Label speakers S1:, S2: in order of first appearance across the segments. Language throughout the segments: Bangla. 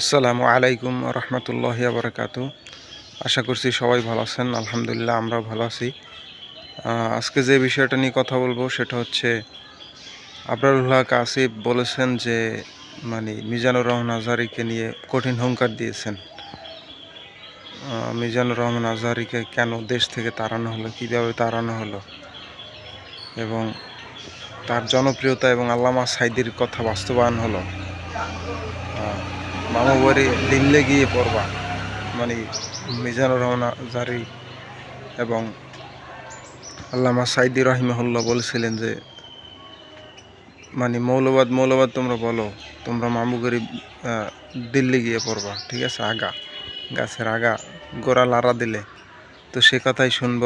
S1: আসসালামু আলাইকুম রহমতুল্লাহ বরকাত আশা করছি সবাই ভালো আছেন, আলহামদুলিল্লাহ আমরাও ভালো আছি। আজকে যে বিষয়টা নিয়ে কথা বলব সেটা হচ্ছে, আবরারুল কাসিফ বলেছেন যে মানে মিজানুর রহমান আজহারিকে নিয়ে কঠিন হুঙ্কার দিয়েছেন। মিজানুর রহমান আজহারিকে কেন দেশ থেকে তাড়ানো হলো, কীভাবে তাড়ানো হলো? এবং তার জনপ্রিয়তা এবং আল্লামা সাইদির কথা বাস্তবায়ন হলো। মামা বাড়ি দিল্লে গিয়ে পড়বা। মানে মিজানুর রহমান জারি এবং আল্লামা সাইদি রহিমহুল্লাহ বলছিলেন যে মানে মৌলবাদ মৌলবাদ তোমরা বলো, তোমরা মামুগরি দিল্লি গিয়ে পড়বা, ঠিক আছে? আগা, গাছের আগা, গোড়া লাড়া দিলে। তো সে কথাই শুনব।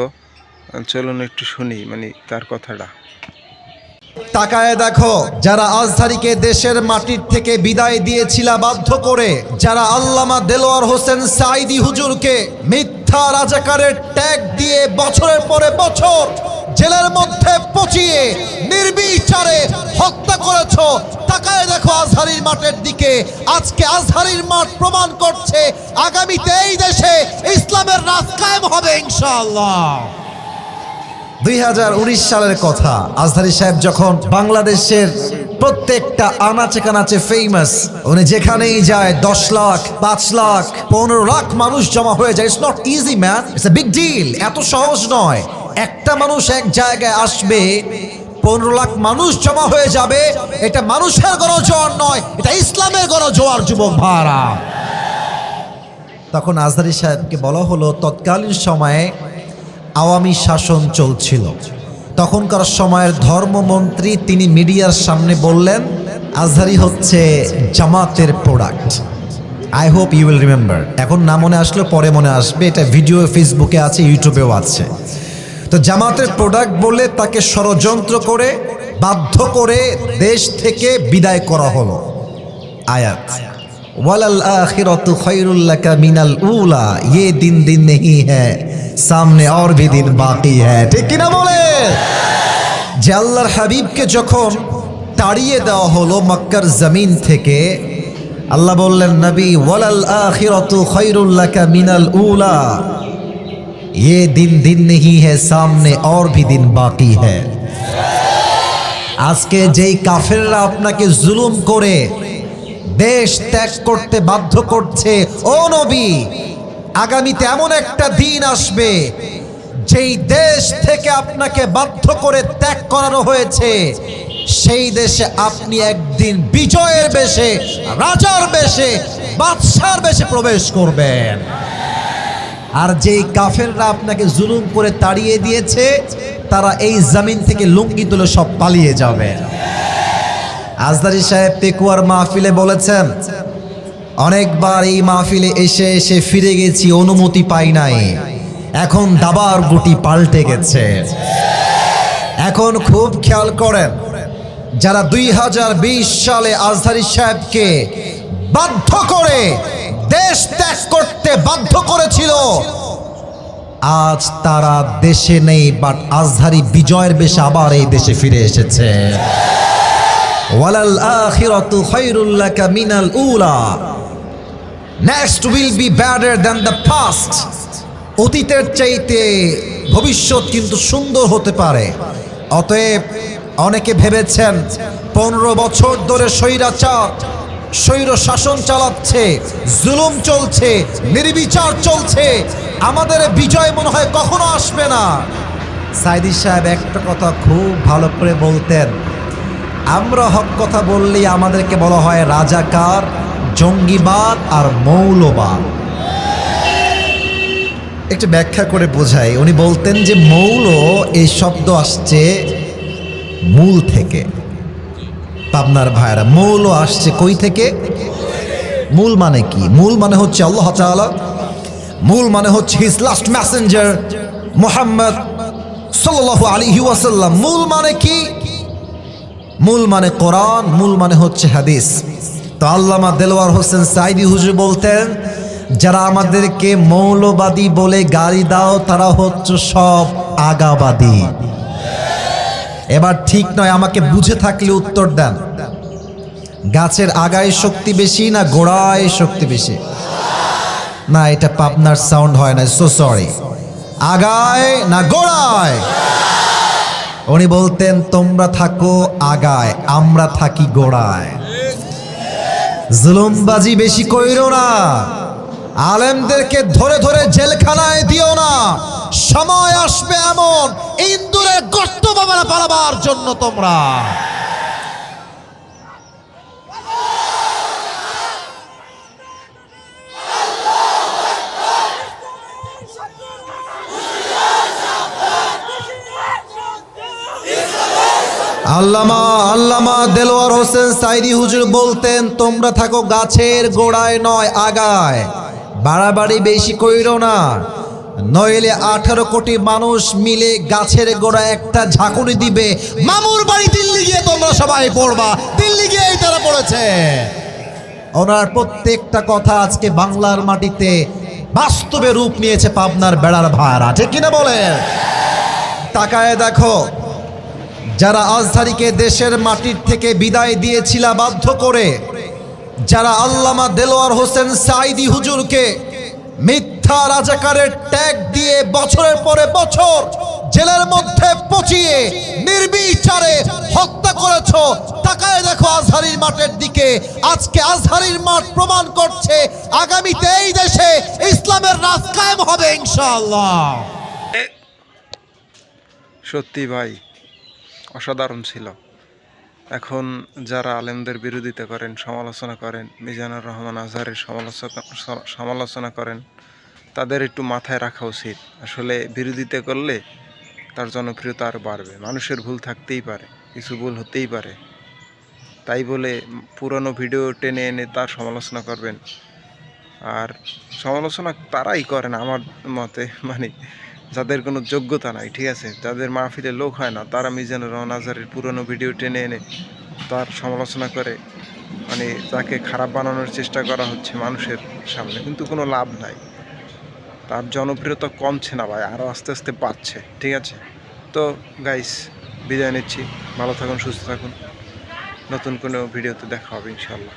S1: চলুন একটু শুনি মানে তার কথাটা।
S2: তাকায় দেখো, যারা আজহারিকে দেশের মাটির থেকে বিদায় দিয়েছিল বাধ্য করে, যারা আল্লামা দেলোয়ার হোসেন সাইদি হুজুরকে মিথ্যা রাজাকারের ট্যাগ দিয়ে বছরের পরে বছর জেলের মধ্যে পচিয়ে, নির্বিচারে হত্যা করেছ, তাকায় দেখো আজহারির মাঠের দিকে। আজকে আজহারির মাঠ প্রমাণ করছে, আগামীতে এই দেশে ইসলামের কায়েম হবে, ইনশাআল্লাহ। দুই হাজার উনিশ সালের কথা। আজহারি সাহেব যখন বাংলাদেশের প্রত্যেকটা আনাচে কানাচে ফেমাস উনি যেখানেই যায়, দশ লাখ, পাঁচ লাখ, পনেরো লাখ মানুষ জমা হয়ে যায়। It's not easy it's a big deal এত সহজ নয়। একটা মানুষ এক জায়গায় আসবে, পনেরো লাখ মানুষ জমা হয়ে যাবে। এটা মানুষের গণজোয়ার নয়, এটা ইসলামের গণজোয়ার, যুবক ভাড়া তখন আজহারি সাহেবকে বলা হলো, তৎকালীন সময়ে আওয়ামী শাসন চলছিল। তখনকার সময়ের ধর্মমন্ত্রী তিনি মিডিয়ার সামনে বললেন, আজহারি হচ্ছে জামাতের product I hope you will remember এখন না মনে আসলে পরে মনে আসবে, এটা ভিডিও ফেসবুকে আছে ইউটিউবেও আছে। তো জামাতের প্রোডাক্ট বলে তাকে ষড়যন্ত্র করে, বাধ্য করে দেশ থেকে বিদায় করা হলো। আয়াত, ওয়ালাল আখিরাতু খায়রুল লাকা মিনাল উলা ইয়ে দিন দিন নেহি হ্যায়। सामने और भी दिन बाकी है ঠিক কিনা বলে যে আল্লাহর হাবিবকে যখন তাড়িয়ে দেওয়া হলো মক্কার জমিন থেকে আল্লাহ বললেন নবী ওয়ালাল আখিরাতু খৈরুল লাকা মিনাল উলা ये दिन दिन नहीं है सामने और भी दिन बाकी है আজকে যেই কাফেররা আপনাকে জুলুম করে দেশ ত্যাগ করতে বাধ্য করছে ও নবী আগামীতে এমন একটা দিন আসবে, যেই দেশ থেকে আপনাকে বাধ্য করে ত্যাগ করানো হয়েছে, সেই দেশে আপনি একদিন বিজয়ের বেশে, রাজার বেশে, বাদশার বেশে প্রবেশ করবেন। আর যেই কাফেররা আপনাকে জুলুম করে তাড়িয়ে দিয়েছে, তারা এই জমিন থেকে লুঙ্গি তুলে সব পালিয়ে যাবে। আজদারি সাহেব পেকুয়ার মাহফিলে বলেছেন অনেকবার এই মাহফিলে এসে এসে ফিরে গেছি, অনুমতি পাই নাই। এখন দাবার গুটি পাল্টে গেছে। এখন খুব খেয়াল করেন, যারা দুই হাজার বিশ সালে আজহারি সাহেবকে বাধ্য করে দেশ ত্যাগ করতে বাধ্য করেছিল, আজ তারা দেশে নেই, বাট আজহারি বিজয়ের বেশে আবার এই দেশে ফিরে এসেছে। ওয়ালাল আখিরাতু খায়রুল লাকা মিনাল উলা। Next will be badder than the past অতীতের চাইতে ভবিষ্যৎ কিন্তু সুন্দর হতে পারে। অতএব অনেকে ভেবেছেন, পনেরো বছর ধরে স্বৈরাচার স্বৈর শাসন চালাচ্ছে, জুলুম চলছে, নির্বিচার চলছে। আমাদের বিজয় মনে হয় কখনো আসবে না। সাইদি সাহেব একটা কথা খুব ভালো করে বলতেন, আমরা হক কথা বললেই আমাদেরকে বলা হয় রাজাকার জঙ্গিবাদ আর মৌলবাদ। একটু ব্যাখ্যা করে বোঝাই। উনি বলতেন যে মৌল এই শব্দ আসছে মূল থেকে। পাবনার ভাইরা মৌল আসছে কই থেকে? মূল মানে কি? মূল মানে হচ্ছে আল্লাহ তাআলা। মূল মানে হচ্ছে হিজ লাস্ট ম্যাসেঞ্জার মোহাম্মদ সাল্লাল্লাহু আলাইহি ওয়াসাল্লাম। মূল মানে কি? মূল মানে কোরআন, মূল মানে হচ্ছে হাদিস। তো আল্লামা দেলোয়ার হোসেন সাইদি হুজুর বলতেন, যারা আমাদেরকে মৌলবাদী বলে গালি দাও, তারা হচ্ছে সব আগাবাদী। এবার ঠিক নয়, আমাকে বুঝে থাকলে উত্তর দেন। গাছের আগায় শক্তি বেশি না গোড়ায় শক্তি বেশি? না, এটা পাবনার সাউন্ড হয় না সো সরি আগায় না গোড়ায়? উনি বলতেন, তোমরা থাকো আগায়, আমরা থাকি গোড়ায়। জুলুমবাজি বেশি কইরো না। আলেমদেরকে ধরে ধরে জেলখানায় দিও না। সময় আসবে এমন। ইন্দুরের গর্ত বাবারা পালাবার জন্য তোমরা। আল্লামা আল্লামা দেলোয়ার হোসেন সাইদি হুজুর বলতেন, তোমরা থাকো গাছের গোড়ায় নয় আগায়। বাড়াবাড়ি বেশি কইর না। নইলে আঠারো কোটি মানুষ মিলে গাছের গোড়ায় একটা ঝাঁকুনি দিবে। মামুর বাড়ি দিল্লি গিয়ে তোমরা সবাই পড়বা। দিল্লি গিয়েই তারা পড়েছে। ওনার প্রত্যেকটা কথা আজকে বাংলার মাটিতে বাস্তবে রূপ নিয়েছে পাবনার বেড়ার ভাড়া। ঠিক কিনা বলেন? তাকায় দেখো যারা আজহারিকে দেশের মাটির থেকে বিদায় দিয়েছিল বাধ্য করে, যারা আল্লামা দেলোয়ার হোসেন সাইদি হুজুরকে মিথ্যা রাজাকারের ট্যাগ দিয়ে বছরের পরে বছর জেলের মধ্যে পচিয়ে, নির্বিচারে হত্যা করেছ, তাকায় দেখো আজহারির মাঠের দিকে। আজকে আজহারির মাঠ প্রমাণ করছে, আগামীতে এই দেশে ইসলামের রাজ কায়েম হবে ইনশাআল্লাহ।
S1: সত্যি ভাই অসাধারণ ছিল। এখন যারা আলেমদের বিরোধিতা করেন, সমালোচনা করেন, মিজানুর রহমান আজহারের সমালোচনা সমালোচনা করেন, তাদের একটু মাথায় রাখা উচিত। আসলে বিরোধিতা করলে তার জনপ্রিয়তা আরও বাড়বে। মানুষের ভুল থাকতেই পারে, কিছু ভুল হতেই পারে। তাই বলে পুরনো ভিডিও টেনে এনে তার সমালোচনা করবেন। আর সমালোচনা তারাই করেন আমার মতে। মানে যাদের কোনো যোগ্যতা নাই, ঠিক আছে? যাদের মাহফিলে লোক হয় না, তারা মিজানুর রহমান আজহারের পুরনো ভিডিও টেনে এনে তার সমালোচনা করে। মানে তাকে খারাপ বানানোর চেষ্টা করা হচ্ছে মানুষের সামনে, কিন্তু কোনো লাভ নাই। তার জনপ্রিয়তা কমছে না ভাই আরও আস্তে আস্তে বাড়ছে, ঠিক আছে? তো গাইস বিদায় নিচ্ছি। ভালো থাকুন, সুস্থ থাকুন। নতুন কোনো ভিডিওতে দেখা হবে ইনশাল্লাহ